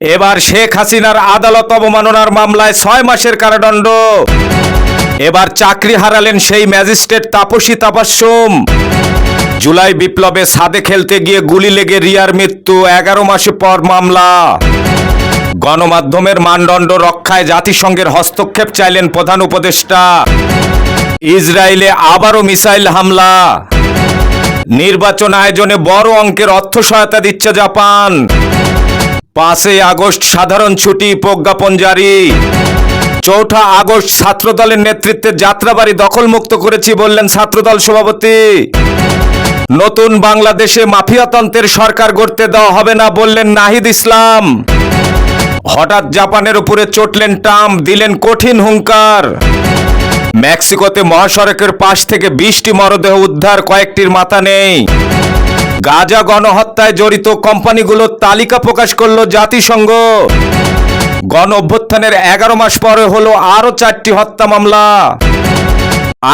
এবার শেখ হাসিনার আদালত অবমাননার মামলায় ছয় মাসের কারাদণ্ড। এবার চাকরি হারালেন সেই ম্যাজিস্ট্রেট তাপসী তাপাস্যম। জুলাই বিপ্লবে সাদে খেলতে গিয়ে গুলি লেগে রিয়ার মৃত্যু এগারো মাসে পর মামলা। গণমাধ্যমের মানদণ্ড রক্ষায় জাতিসংঘের হস্তক্ষেপ চাইলেন প্রধান উপদেষ্টা। ইসরায়েলে আবারও মিসাইল হামলা। নির্বাচন আয়োজনে বড় অঙ্কের অর্থ সহায়তা দিচ্ছে জাপান। পাঁচই আগস্ট সাধারণ ছুটি, প্রজ্ঞাপন জারি। চৌঠা আগস্ট ছাত্রদলের নেতৃত্বে যাত্রাবাড়ি দখলমুক্ত করেছি বললেন ছাত্রদল সভাপতি। নতুন বাংলাদেশে মাফিয়াতন্ত্রের সরকার গড়তে দেওয়া হবে না বললেন নাহিদ ইসলাম। হঠাৎ জাপানের উপরে চটলেন টাম দিলেন কঠিন হুঙ্কার। মেক্সিকোতে মহাসড়কের পাশ থেকে বিশটি মরদেহ উদ্ধার, কয়েকটির মাথা নেই। গাজা গণহত্যায় জড়িত কোম্পানিগুলোর তালিকা প্রকাশ করল জাতিসংঘ। গণ অভ্যুত্থানের এগারো মাস পরে হলো আরও চারটি হত্যা মামলা।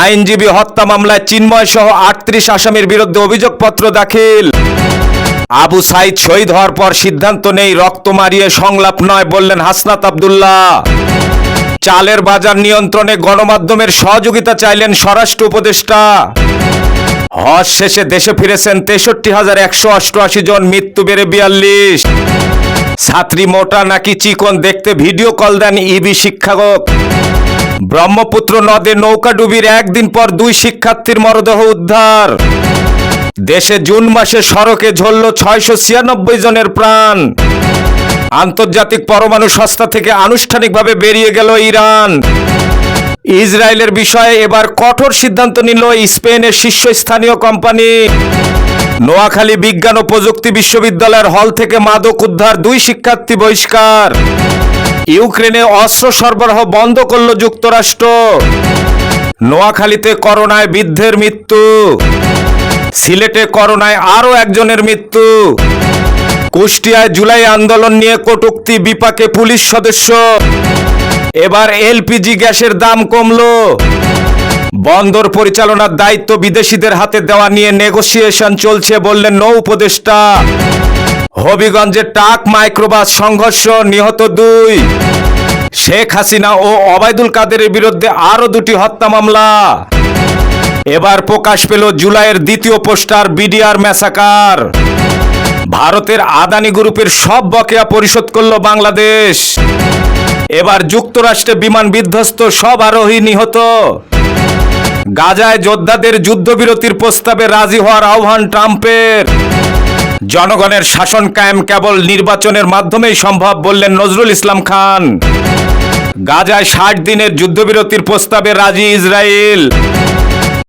আইনজীবী হত্যা মামলায় চিন্ময় সহ আটত্রিশ আসামির বিরুদ্ধে অভিযোগপত্র দাখিল। আবু সাইদ শহীদ হওয়ার পর সিদ্ধান্ত নেই, রক্ত মারিয়ে সংলাপ নয় বললেন হাসনাত আবদুল্লাহ। চালের বাজার নিয়ন্ত্রণে গণমাধ্যমের সহযোগিতা চাইলেন স্বরাষ্ট্র উপদেষ্টা। হজ শেষে দেশে ফিরেছেন তেষট্টি হাজার একশো অষ্টআশি জন, মৃত্যু বেড়ে বিয়াল্লিশ। ছাত্রী মোটা নাকি চিকন দেখতে ভিডিও কল দেন ইবি শিক্ষাকক ব্রহ্মপুত্র নদে নৌকা ডুবির একদিন পর দুই শিক্ষার্থীর মরদেহ উদ্ধার। দেশে জুন মাসে সড়কে ঝরল ছয়শো ছিয়ানব্বই জনের প্রাণ। আন্তর্জাতিক পরমাণু সংস্থা থেকে আনুষ্ঠানিকভাবে বেরিয়ে গেল ইরান। ইসরায়েলের বিষয়ে এবার কঠোর সিদ্ধান্ত নিল স্পেনের শীর্ষস্থানীয় কোম্পানি। নোয়াখালী বিজ্ঞান ও প্রযুক্তি বিশ্ববিদ্যালয়ের হল থেকে মাদক উদ্ধার দুই শিক্ষার্থী বহিষ্কার। ইউক্রেনে অস্ত্র সরবরাহ বন্ধ করল যুক্তরাষ্ট্র। নোয়াখালীতে করোনায় বৃদ্ধের মৃত্যু। সিলেটে করোনায় আরও একজনের মৃত্যু। কুষ্টিয়ায় জুলাই আন্দোলন নিয়ে কটুক্তি, বিপাকে পুলিশ সদস্য। এবার এলপিজি গ্যাসের দাম কমলো। বন্দর পরিচালনার দায়িত্ব বিদেশিদের হাতে দেওয়া নিয়ে নেগোসিয়েশন চলছে বললেন নৌ উপদেষ্টা। হবিগঞ্জে টাক মাইক্রোবাস সংঘর্ষ নিহত দুই। শেখ হাসিনা ও অবায়দুল কাদেরের বিরুদ্ধে আরও দুটি হত্যা মামলা। এবার প্রকাশ পেল জুলাইয়ের দ্বিতীয় পোস্টার বিডিআর ম্যাসাকার। ভারতের আদানি গ্রুপের সব বকেয়া পরিশোধ করল বাংলাদেশ। এবার যুক্তরাষ্ট্রে বিমান বিধ্বস্ত সব আরোহী নিহত। গাজায় যোদ্ধাদের যুদ্ধবিরতির প্রস্তাবে রাজি হওয়ার আহ্বান ট্রাম্পের। জনগণের শাসন কায়েম কেবল নির্বাচনের মাধ্যমেই সম্ভব বললেন নজরুল ইসলাম খান। গাজায় ষাট দিনের যুদ্ধবিরতির প্রস্তাবে রাজি ইসরায়েল